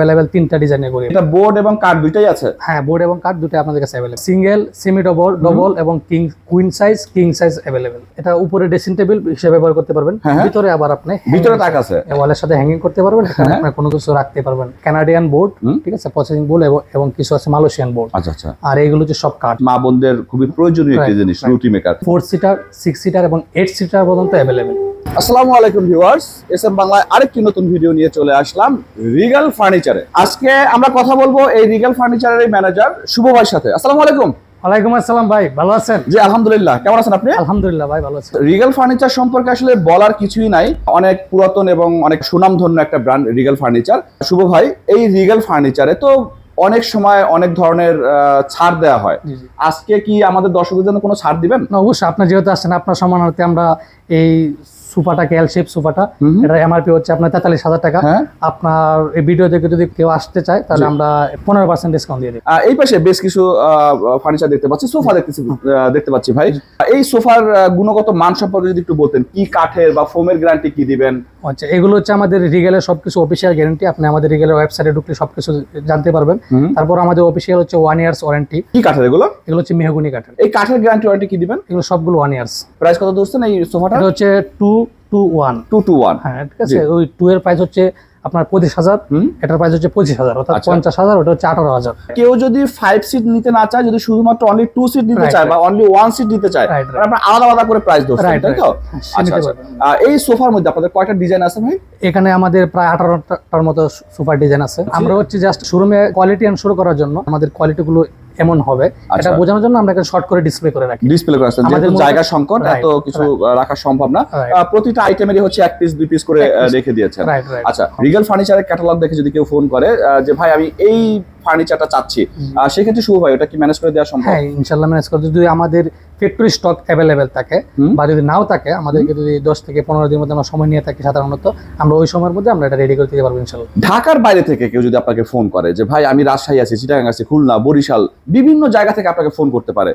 Available তিনটা ডিজাইনের করি। এটা বোর্ড এবং কাঠ দুইটাই আছে? হ্যাঁ বোর্ড এবং কাঠ দুটো আপনাদের কাছে available single semi double double এবং king queen size king size available এটা উপরে ড্রেসিং টেবিল হিসেবে ব্যবহার করতে পারবেন। হ্যাঁ, হ্যাঁ। ভিতরে আবার আপনি ভিতরে তাক আছে। ওয়ালের সাথে হ্যাঙ্গিং করতে পারবেন। এখানে হ্যাঁ। আপনার কোনো কিছু রাখতে পারবেন। কানাডিয়ান বোর্ড ঠিক আছে? প্রসেসিং বোর্ড এবং কিছু আছে মালয়েশিয়ান বোর্ড আচ্ছা আচ্ছা। আর এইগুলো হচ্ছে সব কাঠ মা বোনদের খুবই প্রয়োজনীয় একটি জিনিস রুটি maker four seater six seater এবং এইট সিটার পর্যন্ত অ্যাভেলেবেল আসসালামু আলাইকুম ভিউয়ার্স এস এম বাংলায় আরেকটি নতুন ভিডিও নিয়ে চলে আসলাম রিগাল ফার্নিচারে। আজকে আমরা কথা বলব এই রিগাল ফার্নিচারের ম্যানেজার শুভ ভাইয়ের সাথে। আসসালামু আলাইকুম। ওয়ালাইকুম আসসালাম ভাই ভালো আছেন? জি আলহামদুলিল্লাহ। কেমন আছেন আপনি? আলহামদুলিল্লাহ ভাই ভালো আছি। রিগাল ফার্নিচার সম্পর্কে আসলে বলার কিছুই নাই। অনেক পুরাতন এবং অনেক সুনামধন্য একটা ব্র্যান্ড রিগাল ফার্নিচার। শুভ ভাই এই রিগাল ফার্নিচারে তো অনেক সময় অনেক ধরনের ছাড় দেওয়া হয়। আজকে কি আমাদের দর্শকদের জন্য কোনো ছাড় দিবেন? না অবশ্যই। আপনি যেহেতু আসছেন আপনার সম্মানার্থে আমরা এই সোফাটাকে কেল শেপ সোফাটা হুম হুম। এটা এমআরপি হচ্ছে আপনার তেতাল্লিশ হাজার টাকা। হ্যাঁ। আপনার এই ভিডিও দেখে যদি কেউ আসতে চায় তাহলে আমরা পনেরো পার্সেন্ট ডিসকাউন্ট দিয়ে দিই আর এই পাশে বেশ কিছু ফার্নিচার দেখতে পাচ্ছি সোফা দেখতেছি দেখতে পাচ্ছি ভাই। এই সোফার গুণগত মান সম্পর্কে যদি একটু বলতেন কি কাঠের বা ফোমের গ্যারান্টি কি দিবেন? আচ্ছা এগুলো হচ্ছে আমাদের রিগেলের সবকিছু অফিসিয়াল গ্যারান্টি আপনি আমাদের রিগেলের ওয়েবসাইটে ঢুকলে সবকিছু জানতে পারবেন। তারপর আমাদের অফিসিয়াল হচ্ছে ওয়ান ইয়ার্স ওয়ারেন্টি কি কাঠের এগুলো? এগুলো হচ্ছে মেহগুনি কাঠের। এই কাঠের গ্যারান্টি ওয়ারেন্টি কি দিবেন? এগুলো সবগুলো ওয়ান ইয়ার্স প্রাইস কত ধরছেন এই সোফাটা? এটা হচ্ছে two two one two two one হ্যাঁ ঠিক আছে? ওই টু এর প্রাইস হচ্ছে আপনার পঁচিশ হাজার এটার প্রাইস হচ্ছে পঁচিশ হাজার অর্থাৎ আচ্ছা। পঞ্চাশ হাজার ওটা হচ্ছে আঠারো হাজার। কেউ যদি ফাইভ সিট নিতে না চায় যদি শুধুমাত্র অনলি টু সিট নিতে চায় বা অনলি ওয়ান সিট নিতে চায় আপনার আলাদা আলাদা করে প্রাইস দেবো তাই তো? হ্যাঁ, আচ্ছা আচ্ছা। এই সোফার মধ্যে আপনাদের কয়টা ডিজাইন আছে ভাই? এখানে আমাদের প্রায় আঠারোটার মতো সুপার ডিজাইন আছে। আমরা হচ্ছে জাস্ট শোরুমে কোয়ালিটি এন্ড শুরু করার জন্য আমাদের কোয়ালিটি এমন হবে এটা আচ্ছা। বোঝানোর জন্য আমরা শর্ট করে ডিসপ্লে করে রাখি। ডিসপ্লে করে আছে যেহেতু জায়গা সংকট এত কিছু রাখা সম্ভব না। প্রতিটা আইটেমেরই হচ্ছে এক পিস দুই পিস করে। রেখে দিয়েছেন। আচ্ছা রিগাল ফার্নিচারের ক্যাটালগ দেখে যদি কেউ ফোন করে যে ভাই আমি এই ফার্নিচারটা চাচ্ছি। সেক্ষেত্রে শুভ ভাই ওটা কি ম্যানেজ করে দেওয়া সম্ভব? হ্যাঁ ইনশাল্লাহ ম্যানেজ করে যদি আমাদের ফ্যাক্টরি স্টক অ্যাভেলেবেল থাকে। বা যদি নাও থাকে আমাদেরকে যদি দশ থেকে পনেরো দিনের মধ্যে আমরা সময় নিয়ে থাকি সাধারণত আমরা ওই সময়ের মধ্যে আমরা এটা রেডি করে দিতে পারব ইনশাল্লাহ ঢাকার বাইরে থেকে কেউ যদি আপনাকে ফোন করে যে ভাই আমি রাজশাহী আছি চিটাগাং আছি খুলনা বরিশাল বিভিন্ন জায়গা থেকে আপনাকে ফোন করতে পারে।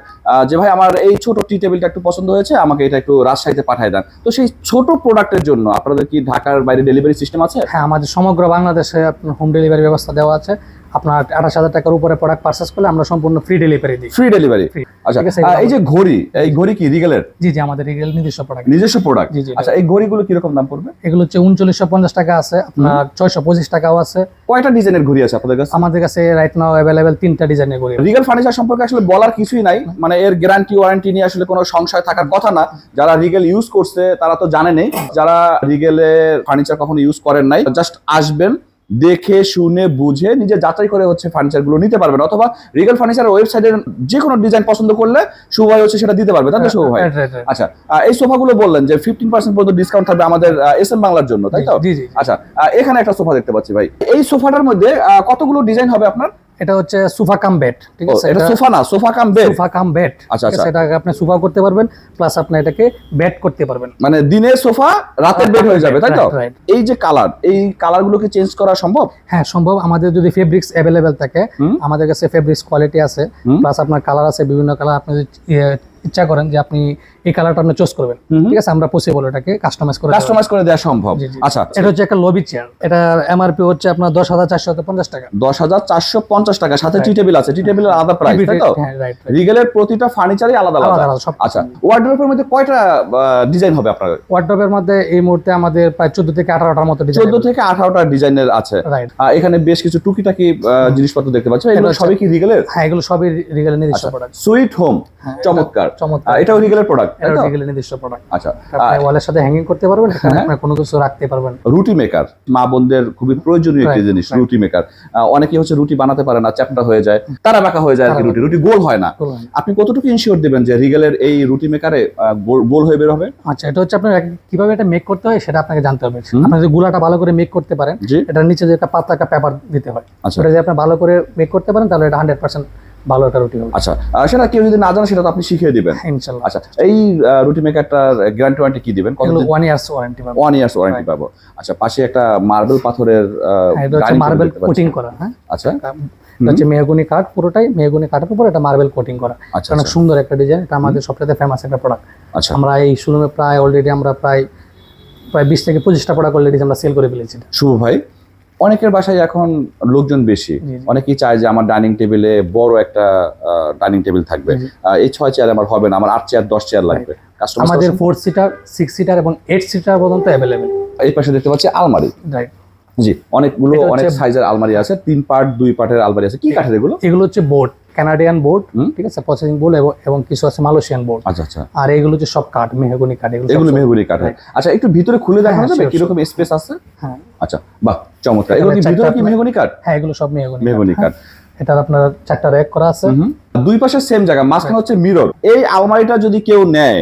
যে ভাই আমার এই ছোট টি টেবিলটা একটু পছন্দ হয়েছে আমাকে এটা একটু রাজশাহীতে পাঠিয়ে দেন। তো সেই ছোট প্রোডাক্টের জন্য আপনাদের কি ঢাকার বাইরে ডেলিভারি সিস্টেম আছে? হ্যাঁ আমাদের সমগ্র বাংলাদেশে আপনার হোম ডেলিভারি ব্যবস্থা দেওয়া আছে। আপনার আঠাশ হাজার টাকার উপরে প্রোডাক্ট পারচেস করলে আমরা সম্পূর্ণ ফ্রি ডেলিভারি দিই। ফ্রি ডেলিভারি আচ্ছা এই যে ঘড়ি এই ঘড়ি কি রিগেলের জি জি আমাদের রিগেল নিজস্ব প্রোডাক্ট নিজস্ব প্রোডাক্ট জি জি আচ্ছা এই ঘড়িগুলো কীরকম দাম পড়বে? এগুলো হচ্ছে উনচল্লিশশো পঞ্চাশ টাকা আছে আপনার ছয়শো পঁচিশ টাকাও আছে। কয়টা ডিজাইনের ঘড়ি আছে আপনাদের কাছে? আমাদের কাছে রাইট নাও অ্যাভেলেবেল তিনটা ডিজাইনের ঘড়ি। রিগেল ফার্নিচার সম্পর্কে আসলে বলার কিছুই নাই। মানে এর গ্যারান্টি ওয়ারেন্টি নিয়ে আসলে কোনো সংশয় থাকার কথা না। যারা রিগেল ইউজ করছে তারা তো জানে নেই যারা রিগেলের ফার্নিচার কখনো ইউজ করেন নাই জাস্ট আসবেন। দেখে শুনে বুঝে নিজে যাচাই করে হচ্ছে ফার্নিচারগুলো নিতে পারবেন। অথবা রিগাল ফার্নিচার ওয়েবসাইটের যে কোনো ডিজাইন পছন্দ করলে শুভ ভাই হচ্ছে সেটা দিতে পারবে। তাই তো শুভ ভাই Right, right, right. আচ্ছা এই সোফাগুলো বললেন যে ফিফটিন পার্সেন্ট পর্যন্ত ডিসকাউন্ট থাকবে আমাদের এস এম বাংলার জন্য তাই তো? জি জি আচ্ছা এখানে একটা সোফা দেখতে পাচ্ছি ভাই। এই সোফাটার মধ্যে কতগুলো ডিজাইন হবে আপনার? এটা হচ্ছে সোফা কাম বেড ঠিক আছে? এটা সোফা না sofa cum bed. Sofa cum bed. আচ্ছা, আচ্ছা। এটাকে আপনি সোফা করতে পারবেন প্লাস আপনি এটাকে বেড করতে পারবেন। মানে দিনের সোফা রাতের বেড হয়ে যাবে তাই তো. এই যে কালার এই কালার গুলোকে চেঞ্জ করা সম্ভব? হ্যাঁ সম্ভব। আমাদের যদি ফেব্রিক্স অ্যাভেলেবেল থাকে আমাদের কাছে ফেব্রিক্স কোয়ালিটি আছে প্লাস আপনার কালার আছে বিভিন্ন কালার আপনি ইয়ে, ইচ্ছা করেন যে আপনি এই কালারটা আপনি চুজ করবেন। ঠিক আছে আমরা পসিবল এটাকে কাস্টমাইজ করে কাস্টমাইজ করে দেওয়া সম্ভব। জি। আচ্ছা এটা হচ্ছে একটা লবি চেয়ার এটা এমআরপি হচ্ছে আপনার দশ হাজার চারশো পঞ্চাশ টাকা। দশ হাজার চারশো পঞ্চাশ টাকা। সাথে টি টেবিল আছে। টি টেবিলের আলাদা প্রাইস তাই তো হ্যাঁ রাইট রিগেলের প্রতিটা ফার্নিচারই আলাদা আলাদা। আচ্ছা ওয়ার্ড্রোপের মধ্যে কয়টা ডিজাইন হবে আপনার? ওয়ার্ড্রপের মধ্যে এই মুহূর্তে আমাদের প্রায় চোদ্দ থেকে আঠারোটার মতো ডিজাইন চোদ্দ থেকে আঠারোটা ডিজাইনের আছে। এখানে বেশ কিছু টুকিটাকি জিনিসপত্র দেখতে পাচ্ছি এগুলো সবই কি রিগেলের হ্যাঁ এগুলো সবই রিগেলের নিজস্ব আচ্ছা প্রোডাক্ট সুইট হোম চমৎকার। চমৎকার। এটাও রিগেলের প্রোডাক্ট এটা প্রোডাক্ট আচ্ছা আপনি ওয়ালের সাথে হ্যাঙ্গিং করতে পারবেন হ্যাঁ। আপনি কোনো কিছু রাখতে পারবেন রুটি মেকার মা বোনদের খুবই প্রয়োজনীয় একটি জিনিস রুটি মেকার অনেকে হচ্ছে রুটি বানাতে পারে না চ্যাপটা হয়ে যায় তারা বাঁকা হয়ে যায় আর কি রুটি রুটি গোল হয় না। আপনি কতটুকু ইনশিওর দিবেন যে রিগেলের এই রুটি মেকারে গোল হয়ে বের হবে? আচ্ছা এটা হচ্ছে আপনার কীভাবে এটা মেক করতে হয় সেটা আপনাকে জানতে হবে। আপনি যদি গুলাটা ভালো করে মেক করতে পারেন এটার নিচে যে একটা পাতলা একটা পেপার দিতে হয় আচ্ছা। ওটা যদি আপনি ভালো করে মেক করতে পারেন তাহলে এটা হান্ড্রেড পার্সেন্ট ভালো একটা রুটি হবে। আচ্ছা সেটা কেউ যদি না জানে সেটা তো আপনি শিখিয়ে দিবেন। ইনশাল্লাহ। আচ্ছা এই রুটি মেকারটার গ্যারান্টি ওয়ারেন্টি কি দিবেন? এগুলো ওয়ান ইয়ার্স ওয়ারেন্টি পাবেন। ওয়ান ইয়ার্স ওয়ারেন্টি পাবো। আচ্ছা পাশে একটা মার্বেল পাথরের হ্যাঁ, মার্বেল দেখতে কোটিং করা হ্যাঁ? আচ্ছা। হচ্ছে মেহগুনি কাঠ পুরোটাই মেহগুনি কাঠের উপর এটা মার্বেল কোটিং করা। আচ্ছা অনেক আচ্ছা, সুন্দর একটা ডিজাইন এটা আমাদের সবচেয়ে ফেমাস একটা প্রোডাক্ট আচ্ছা। আমরা এই শোরুমে প্রায় অলরেডি আমরা প্রায় প্রায় বিশ থেকে পঁচিশটা প্রোডাক্ট অলরেডি আমরা সেল করে ফেলেছি। শুভ ভাই। অনেকের বাসায় এখন লোকজন বেশি। অনেকেই চায় যে আমার ডাইনিং টেবিলে বড় একটা ডাইনিং টেবিল থাকবে। এই ছয় চেয়ার আমার হবে না আমার আট চেয়ার দশ চেয়ার লাগবে। আমাদের ফোর সিটার সিক্স সিটার এবং এইট সিটার পর্যন্ত অ্যাভেলেবেল এই পাশে দেখতে পাচ্ছি আলমারি। রাইট জি অনেকগুলো অনেক সাইজের আলমারি আছে তিন পার্ট দুই পার্টের আলমারি আছে। কি কাঠের এগুলো? এগুলো হচ্ছে বোর্ড কানাডিয়ান বোর্ড ঠিক আছে প্রসেসিং বোর্ড এবং কিছু আছে মালয়েশিয়ান বোর্ড আচ্ছা আচ্ছা। আর এগুলো যে সব কাঠ মেহগনি কাঠ এগুলো এগুলো মেহগুনি কাঠ আচ্ছা একটু ভিতরে খুলে দেখানো হ্যাঁ, যাবে কি রকম স্পেস আছে? হ্যাঁ। আচ্ছা বাহ চমৎকার। এগুলো ভিতরে কি মেহগুনি কাঠ? হ্যাঁ এগুলো সব মেহগনি মেহগুনি কাঠ এটা আপনার চারটা র্যাক করা আছে। হুম। দুই পাশে সেম জায়গা মাঝখানে হচ্ছে মিরর এই আলমারিটা যদি কেউ নেয়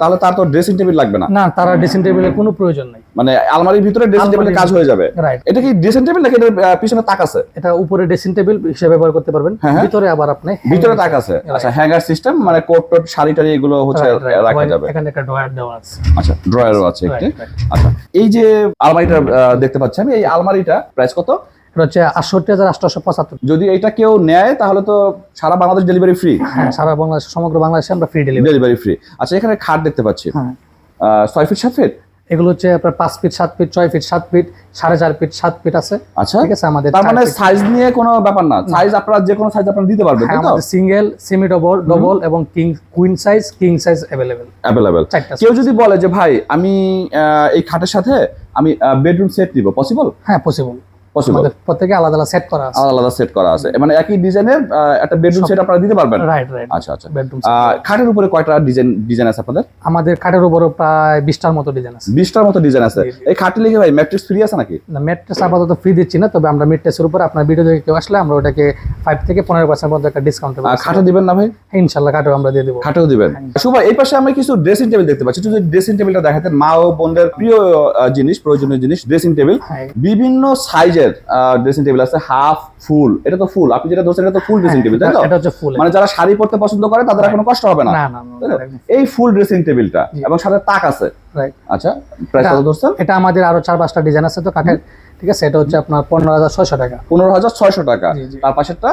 তাহলে তার তো ড্রেসিং টেবিল লাগবে না। না তারা ড্রেসিং টেবিলের কোনো প্রয়োজন নাই। মানে আলমারির ভিতরে ড্রেসিং টেবিলের কাজ হয়ে যাবে। এটা কি ড্রেসিং টেবিল নাকি আহ, পিছনে তাক আছে? এটা উপরে ড্রেসিং টেবিল হিসেবে ব্যবহার করতে পারবেন। হ্যাঁ, হ্যাঁ। ভিতরে আবার আপনি ভিতরে তাক আছে। আচ্ছা হ্যাঙ্গার সিস্টেম মানে কোট টোট শাড়ি টাড়ি এগুলো হচ্ছে. রাখা যাবে। এখানে একটা ড্রয়ার দেওয়া আছে। আচ্ছা ড্রয়ারও আছে একটি. আচ্ছা এই যে আলমারিটা দেখতে পাচ্ছি আমি এই আলমারিটা প্রাইস কত? এটা হচ্ছে আটষট্টি হাজার আটশো পঁচাত্তর। যদি এটা কেউ নেয় তাহলে তো সারা বাংলাদেশ ডেলিভারি ফ্রি হ্যাঁ সারা বাংলাদেশ সমগ্র বাংলাদেশে আমরা ফ্রি ডেলিভারি ডেলিভারি ফ্রি আচ্ছা এখানে খাট দেখতে পাচ্ছি। হ্যাঁ। ছয় ফিট সাত ফিট এগুলো হচ্ছে আপনার পাঁচ ফিট সাত ফিট ছয় ফিট সাত ফিট সাড়ে চার ফিট সাত ফিট আছে। আচ্ছা। ঠিক আছে আমাদের তার মানে সাইজ নিয়ে কোনো ব্যাপার না। সাইজ আপনারা যে কোনো সাইজ আপনারা দিতে পারবেন তাই তো? সিঙ্গেল সেমি ডবল ডবল এবং king queen size king size available available কেউ যদি বলে যে ভাই আমি এই খাটের সাথে আমি বেডরুম সেট নিব পসিবল হ্যাঁ পসিবল পসিবল প্রত্যেকে আলাদা আলাদা সেট করা আছে। আলাদা সেট করা আছে। মানে একই ডিজাইনের একটা বেডরুম সেট আপনারা দিতে পারবেন? রাইট রাইট আচ্ছা আচ্ছা। বেডরুম খাটের উপরে কয়টা ডিজাইন ডিজাইন আছে আপনাদের? আমাদের খাটের উপরও প্রায় বিশটার মতো ডিজাইন আছে। বিশটার মতো ডিজাইন আছে। জি, জি। এই খাটে লিখে ভাই ফ্রি আছে নাকি? না আপাতত ফ্রি দিচ্ছি না তবে আমরা উপর আপনার ভিডিও দেখে কেউ আসলে আমরা ওটাকে ফাইভ থেকে পনেরো পার্সেন্ট পর্যন্ত একটা ডিসকাউন্ট আহ, খাটে দিবেন না ভাই? খাটেও আমরা দিয়ে দেবো। খাটেও দিবেন। এই পাশে কিছু ড্রেসিং টেবিল দেখতে পাচ্ছি। যদি ড্রেসিং টেবিলটা দেখাতেন মা ও বোনদের প্রিয় জিনিস প্রয়োজনীয় জিনিস ড্রেসিং টেবিল হ্যাঁ। বিভিন্ন সাইজের ড্রেসিং টেবিল আছে হাফ ফুল এটা তো ফুল আপনি যেটা ধরছেন এটা তো ফুল ড্রেসিং টেবিল তাই তো? এটা হচ্ছে ফুল মানে যারা শাড়ি পরতে পছন্দ করে তাদের কোনো কষ্ট হবে না। এই ফুল ড্রেসিং টেবিলটা। এবং সাথে তাক আছে। আচ্ছা প্রাইস কত ধরছেন? এটা আমাদের আরও চার পাঁচটা ডিজাইন আছে তো কাঠের। ঠিক আছে এটা হচ্ছে আপনার পনেরো হাজার ছয়শো টাকা। পনেরো হাজার ছয়শো টাকা। তার পাশেরটা?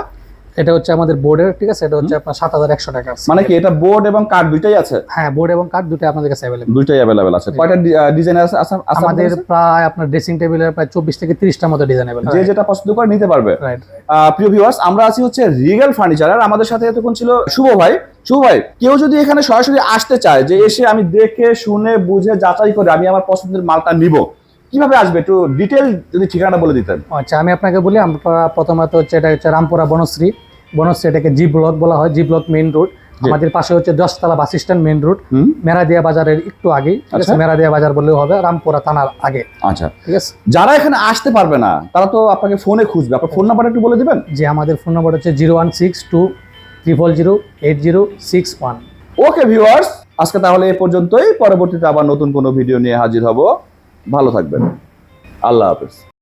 এটা হচ্ছে আমাদের বোর্ডের ঠিক আছে? এটা হচ্ছে আপনার সাত হাজার একশো টাকা। মানে কি এটা বোর্ড এবং কাঠ দুইটাই আছে? হ্যাঁ বোর্ড এবং কাঠ দুটো আপনাদের কাছে অ্যাভেলেবল দুইটাই অ্যাভেলেবেল আছে। কয়টা ডিজাইন আছে আমাদের প্রায় আপনার ড্রেসিং টেবিলের প্রায় চব্বিশ থেকে তিরিশটার মতো ডিজাইন অ্যাভেলেবল যে যেটা পছন্দ করে নিতে পারবে। প্রিয় ভিউয়ার্স আমরা আছি হচ্ছে রিগেল ফার্নিচার আর আমাদের সাথে এতক্ষণ ছিল শুভ ভাই। শুভ ভাই কেউ যদি এখানে সরাসরি আসতে চায় যে এসে আমি দেখে শুনে বুঝে যাচাই করে আমি আমার পছন্দের মালটা নিব কীভাবে আসবে? একটু ডিটেল যদি ঠিকানা বলে দিতেন। আচ্ছা আমি আপনাকে বলি আমরা প্রথমত হচ্ছে এটা হচ্ছে রামপুরা বনশ্রী। বনশ্রী এটাকে জি ব্লক বলা হয় জি ব্লক মেইন রোড আমাদের পাশে হচ্ছে দশতলা bus stand main road Meradia বাজারের একটু আগে আচ্ছা। মেরাদিয়া বাজার বললেও হবে রামপুরা থানার আগে। আচ্ছা। ঠিক আছে? যারা এখানে আসতে পারবে না তারা তো আপনাকে ফোনে খুঁজবে। আপনার ফোন নাম্বারটা একটু বলে দিবেন? যে আমাদের ফোন নম্বর হচ্ছে zero one six two triple zero eight zero six one okay viewers আজকে তাহলে এ পর্যন্তই। পরবর্তীতে আবার নতুন কোনো ভিডিও নিয়ে হাজির হব। ভালো থাকবেন। আল্লাহ হাফেজ।